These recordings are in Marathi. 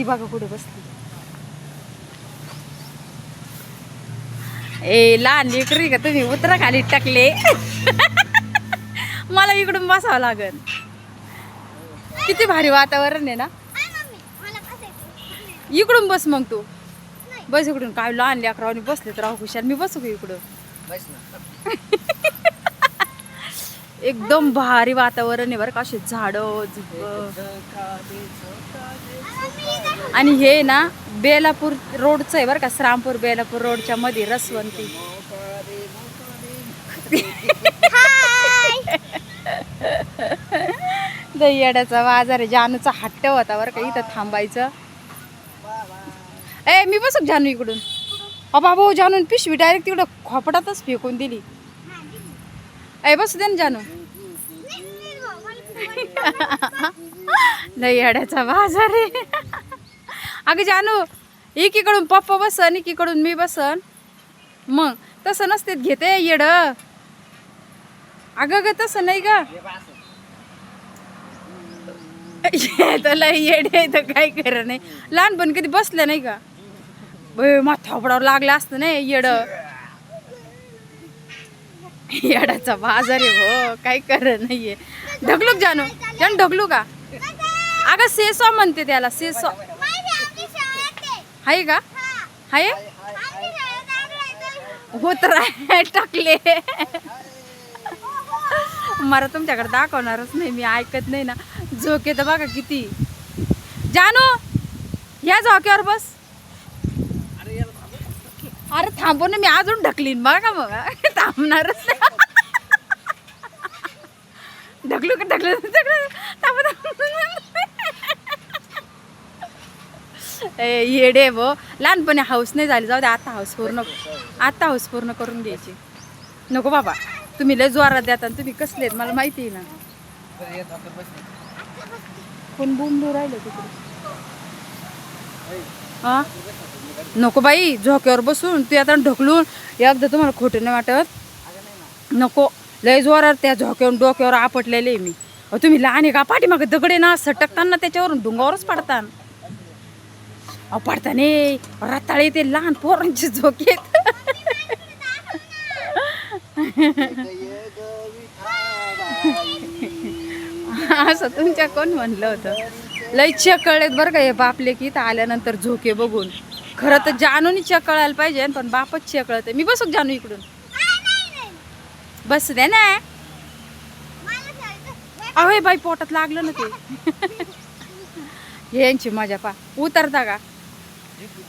ती बघा कुठे बसली? ए लहान लेकरी का तुम्ही? उतरा खाली टाकले. मला इकडून बसावं लागल. किती भारी वातावरण आहे ना? इकडून बस मग तू. बस इकडून. काय लहान लेकरावानी बसले तर राहू हुशार. मी बसू का इकडं? बस ना. एकदम भारी वातावरण आहे बरं का. असे झाडं. आणि हे ना बेलापूर रोडचं आहे बरं का श्रामपूर बेलापूर रोडच्या मध्ये रसवंती. दह्याड्याचा बाजार आहे जानूचा हट्ट होता बरं का इथं थांबायचं. ए मी बसू जानू इकडून? अ बाबा हो, जानून पिशवी डायरेक्ट तिकडं खोपडातच फेकून दिली. ए बसू दे ना जानू. दह्याड्याचा बाजार आहे. अगं जानू एकीकडून पप्पा बसन एकीकडून मी बसन. मग तसं नसते घेते येड. अगं ग तसं नाही तुला येडे तर काय कर नाही. लहानपण कधी बसलं नाही का माथापडावर लागलं असतं नाही येड. येडाचा बाजार आहे हो काय कर नाहीये. ढकलू का जानू. जानू ढकलू का? अगं सेसो म्हणते त्याला सेसो. आहे का? आहे? हो तर आहे, टाकले. मला तुमच्याकडे दाखवणारच नाही मी ऐकत नाही ना. झोके तर बघा किती. जानू या झोक्यावर बस. अरे थांबव. ना मी अजून ढकलीन बघा मग. थांबणारच नाही. ढकलू का ढकलू ढकलू थांब येडे भो लहानपणी हाऊस नाही झाली जाऊ दे आता हाऊस पूर्ण आता हाऊस पूर्ण करून घ्यायची. नको बाबा. तुम्ही लय जोरात देता आणि तुम्ही कसले आहेत मला माहिती आहे ना. कोण बोंबू राहिलं तिकडे? हा? नको बाई झोक्यावर बसून तू आता ढकलून एकदा तुम्हाला खोटं नाही वाटत? नको. लय जोरात त्या झोक्यावर डोक्यावर आपटलेले मी. अहो, तुम्ही लहान आहे का? पाठीमागे दगडे ना सटकताना त्याच्यावरून डोंगावरच पडताना. पडताने रताळे ते लहान पोरांचे झोके असं तुमच्या कोण म्हणलं होतं? लय चकळेत बरं का हे बापले की तर आल्यानंतर झोके बघून. खरं तर जानूनी चकळायला पाहिजे पण बापच चकळत मी बसू जानू इकडून? बस दे ना. अहो बाई पोटात लागलं ना ते. यांची मजा पा उतरता का?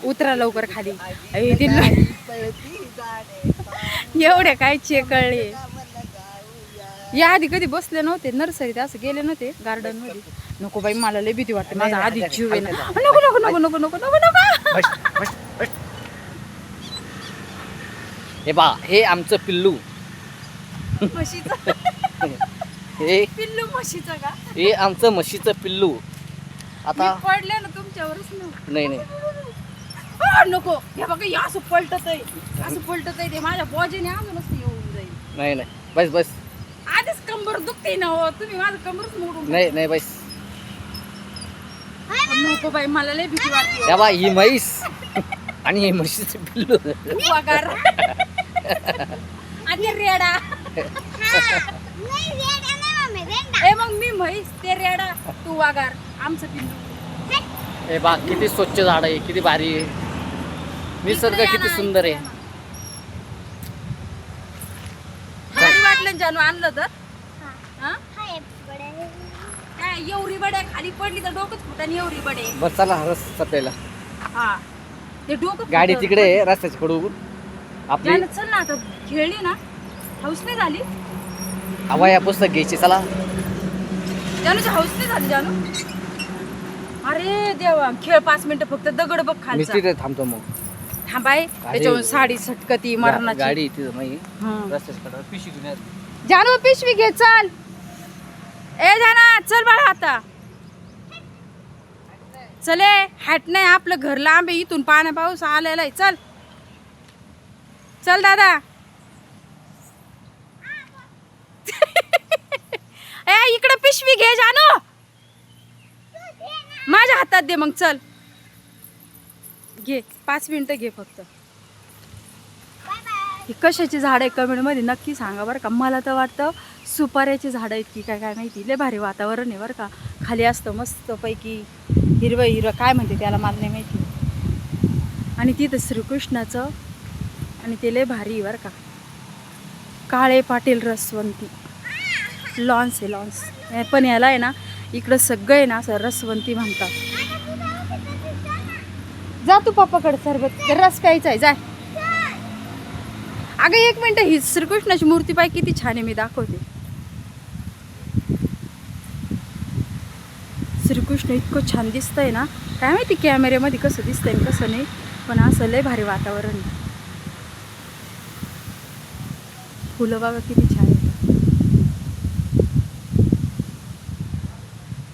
उतरा लवकर खाली. अय, ते ल- एवढे काय चेकळले. या आधी कधी बसले नव्हते नर्सरीत असं गेले नव्हते गार्डनमध्ये. नको बाई मला लय भीती वाटते माझा आधी जीव आहे ना. नको नको नको नको नको नको नको. हे बा हे आमचं पिल्लू. म्हशीचं. हे पिल्लू म्हशीचं का? हे आमचं म्हशीचं पिल्लू. आता पडले ना तुमच्यावरच ना. नाही नाही. आ, नको. हे बघा हे असं पलटत आहे. असं पलटत आहे ते. माझ्या बॉजीने अजूनच येऊन जाईल. नाही नाही. बस बस. आधीच कंबर दुखते ना हो. तुम्ही माझं कंबरच मोडून नाही नाही बस. नको बाई मला लय भीती वाटते. बा ही म्हैस. आणि हे म्हशीचं पिल्लू. पगार आणि रेडा. ए मग मी म्हैस ते रेडा तू वागार आमचं पिल्लू. हे बा किती स्वच्छ झाड आहे किती भारी आहे. निसर्ग किती सुंदर आहे. भारी वाटलं जानू आणलं तर. हा? काय एवढी खाली पडली तर डोकंच फुटाने एवढी बडे. बस चला हा. ते डोकं गाडी. तिकडे आहे रस्त्याच्या कडून आपली जानू चल ना आता खेळली ना. हाऊस नाही झाली? हवा या पुस्तक घ्यायची चला. जानूची हाऊस नाही झाली जानू. अरे देवा खेळ पाच मिनिटं फक्त दगड बघ मी खालचा. तिथे थांबतो मग. थांबाय त्याच्यावर साडी सटकती गा- मरणाची. गाडी तिथं हं. पिशवी घेऊन या. जानू पिशवी घे चल. ए जाना चल बाळा आता. चले हॅट नाही आपलं घर लांब आहे इथून पाण्या पाऊस आलेला आहे. चल. चल दादा. ए इकडे पिशवी घे जानू. माझ्या हातात दे मग चल. घे पाच मिनटं घे फक्त. ही कशाची झाडं आहे कमेंटमध्ये नक्की सांगा बरं का. मला तर वाटतं सुपाऱ्याची झाडं आहेत की काय काय माहिती. लय भारी वातावरण आहे बरं का. खाली असतं मस्तपैकी हिरवं हिरवं काय म्हणते त्याला मला नाही माहिती. आणि तिथं श्रीकृष्णाचं आणि ते लय भारी आहे बरं का. काळे पाटील रसवंती. लॉन्स आहे लॉन्स. पण याला आहे ना इकडं सगळं आहे ना असं रसवंती म्हणतात. जा तू पप्पाकडे सरबत रस प्यायचा आहे जाय अगं एक मिनटं ही श्रीकृष्णाची मूर्ती पाय किती छान आहे मी दाखवते. श्रीकृष्ण इतकं छान दिसतंय ना. काय माहिती कॅमेऱ्यामध्ये कसं दिसतंय कसं नाही पण असं लय भारी वातावरण फुलं बाबा किती छान आहेत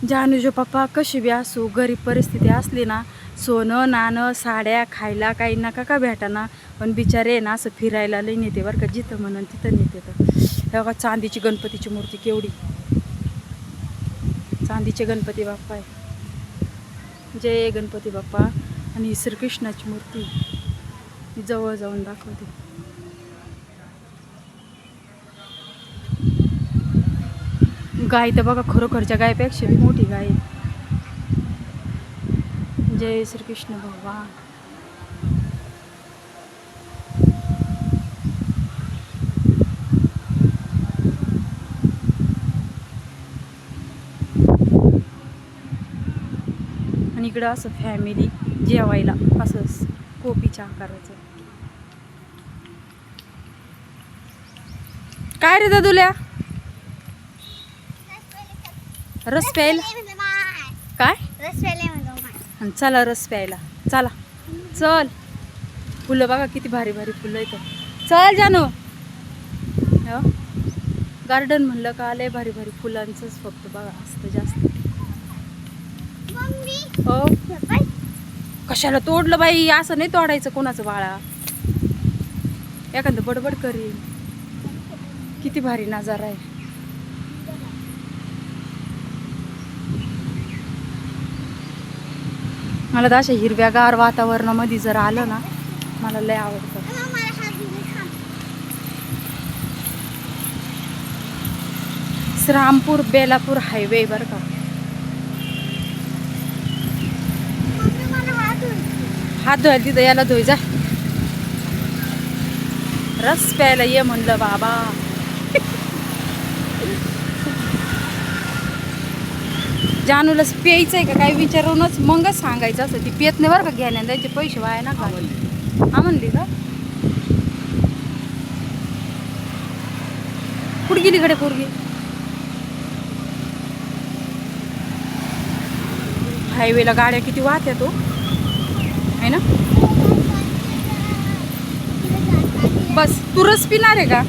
जानूजो पप्पा कशी बी असो गरीब परिस्थिती असली ना सोनं नाणं साड्या खायला काही नका का भेटाना? पण बिचारे ना असं फिरायला लई नेते बरं का जिथं म्हणून तिथं नेते तर. हे बघा चांदीची गणपतीची मूर्ती केवढी. चांदीचे गणपती बाप्पा आहे. जय गणपती बाप्पा. आणि श्रीकृष्णाची मूर्ती. जवळ जाऊन दाखवते. गाय तर बघा खरोखरच्या गायपेक्षा मोठी गाय जय श्रीकृष्ण भगवान. आणि इकडं असं फॅमिली जेवायला असंच कोपीच्या आकाराचं. काय रे दादुल्या? रस प्यायला? काय? आणि चला रस प्यायला. चला. चल. फुलं बघा किती भारी भारी फुलं येतं चल जानू. गार्डन म्हणलं का लय भारी भारी फुलांचंच फक्त बघा असतं जास्त. हो? कशाला तोडलं बाई? असं नाही तोडायचं कोणाचं बाळा. एखादं बडबड करीन. किती भारी नजारा आहे. मला तर अशा हिरव्यागार वातावरणामध्ये जर आलं ना मला लय आवडतं. श्रामपूर बेलापूर हायवे बरं का. हात धुवायला तिथं याला धुई जा रस प्यायला ये म्हणलं बाबा. जानूला प्यायचंय का काय विचारूनच मगच सांगायचं असं. ती पेत नाही बरं का घ्यायला. त्यांचे पैसे वाया ना का हा म्हणली का? कुठे गेली कडे पोरगी? हायवेला गाड्या किती वाहत्या तो. आहे ना? बस. तू रस पिणार आहे का?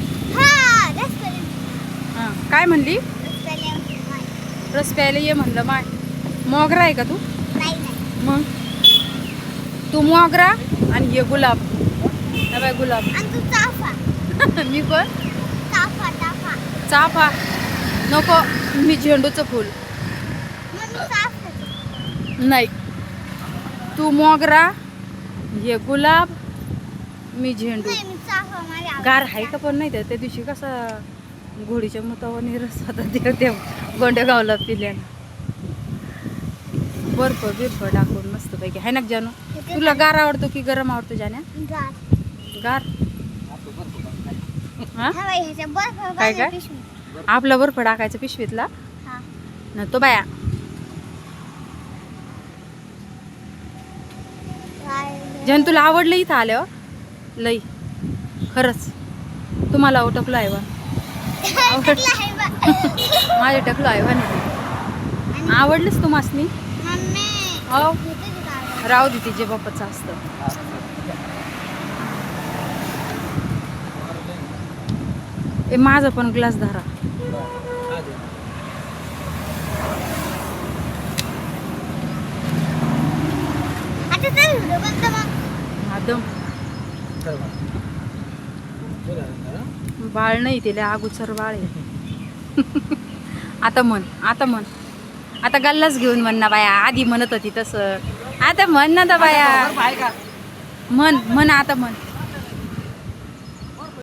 हां. काय म्हणली? रस प्यायला ये म्हणलं माय. मोगरा आहे का तू? मग? तू मोगरा आणि हे गुलाब. बाय गुलाब. मी पण चाफा नको मी झेंडूचं फुल. नाही. तू मोगरा हे गुलाब मी झेंडू. गार आहे का पण नाही तर? त्या दिवशी कसा घोडीच्या मुतावर रस होता देव देव गोंडेगावला पिल्यानं. बर्फ बिर्फ टाकून मस्त पैकी आहे ना जानू तुला गार आवडतो की गरम आवडतो जाण्या? गार. काय काय? आपला बर्फ टाकायचा पिशवीतला? न तो बाया. जन तुला आवडलं इथं आल्यावर? लई. खरंच. तुम्हाला टकलो आहे बा माझ्या टकलो आहे बा नाही आवडलंच तुम्हाला हो. राहू दे तिचे बाप्पाचं असतं. ए माझा पण ग्लास धरा. आदम बाळ नाही तिला अगोचर बाळ आहे. आता म्हण आता म्हण. आता गल्लाच घेऊन म्हण ना बाया आधी म्हणत होती तसं. आता म्हण ना दा बाया. म्हण म्हण आता म्हण.